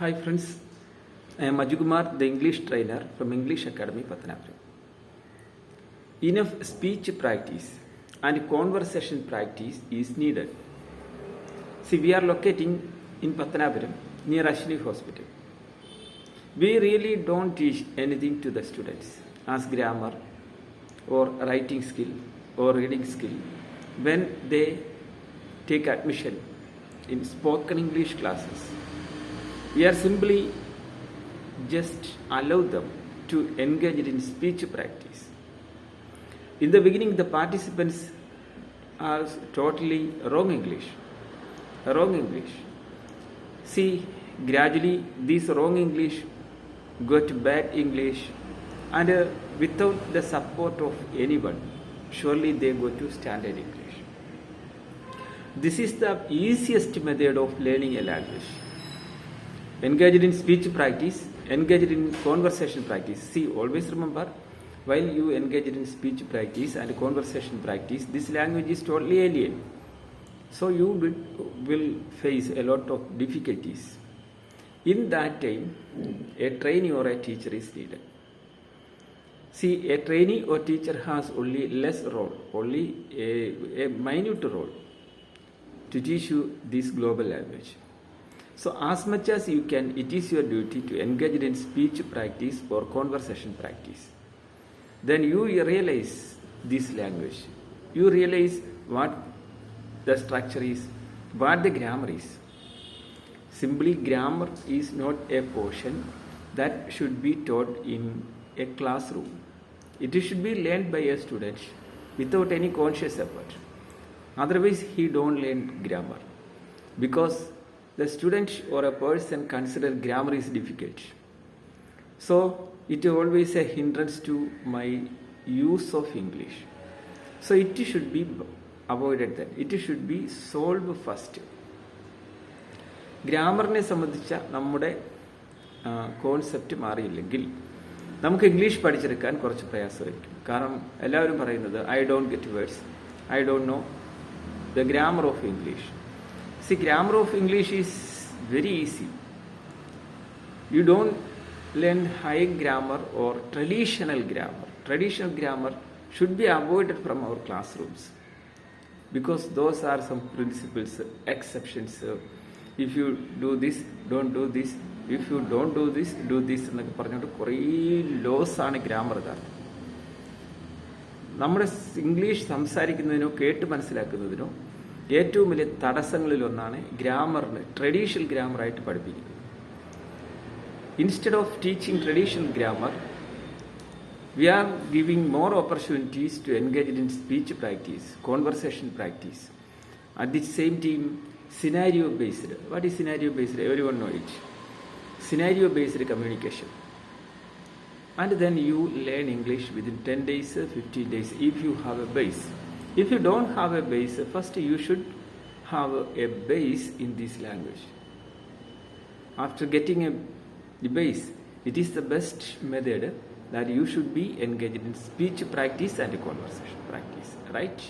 Hi friends, I am Ajukumar, the English trainer from English Academy Pathanapura. Enough speech practice and conversation practice is needed. See, we are locating in Pathanapura near Ashni Hospital. We really don't teach anything to the students as grammar or writing skill or reading skill when they take admission in spoken English classes. We are simply just allow them to engage in speech practice. In the beginning, the participants are totally wrong English. Wrong English. See, gradually, this wrong English got bad English, and uh, without the support of anyone, surely they go to standard English. This is the easiest method of learning a language. Engaged in speech practice, engaged in conversation practice. See, always remember, while you engage in speech practice and conversation practice, this language is totally alien. So you will, will face a lot of difficulties. In that time, a trainee or a teacher is needed. See, a trainee or teacher has only less role, only a, a minute role to teach you this global language. So, as much as you can, it is your duty to engage in speech practice or conversation practice. Then you realize this language. You realize what the structure is, what the grammar is. Simply, grammar is not a portion that should be taught in a classroom. It should be learned by a student without any conscious effort. Otherwise, he don't learn grammar because the student or a person consider grammar is difficult. So it always a hindrance to my use of English. So it should be avoided that. It should be solved first. ഗ്രാമറിനെ സംബന്ധിച്ച നമ്മുടെ concept മാറിയില്ലെങ്കിൽ നമുക്ക് English പഠിച്ചെടുക്കാൻ കുറച്ച് പ്രയാസമായിരിക്കും കാരണം എല്ലാവരും പറയുന്നത് I don't get words I don't know the grammar of English. See, grammar of English is very easy. You don't learn high grammar or traditional grammar. Traditional grammar should be avoided from our classrooms because those are some principles, exceptions. If you do this, don't do this. If you don't do this, do this എന്നൊക്കെ പറഞ്ഞുകൊണ്ട് കുറേ loss ആണ് grammar യഥാർത്ഥം നമ്മുടെ English സംസാരിക്കുന്നതിനോ കേട്ട് മനസ്സിലാക്കുന്നതിനോ ഏറ്റവും വലിയ തടസ്സങ്ങളിലൊന്നാണ് ഗ്രാമറിന് traditional ഗ്രാമറായിട്ട് പഠിപ്പിക്കുന്നത്. Instead of teaching traditional grammar we are giving more opportunities to engage in speech practice conversation practice at the same team scenario based what is scenario based every one know it scenario based communication and then you learn English within 10 days, 15 days if you have a base. If you don't have a base, first you should have a base in this language. After getting a base, it is the best method that you should be engaged in speech practice and conversation practice, right?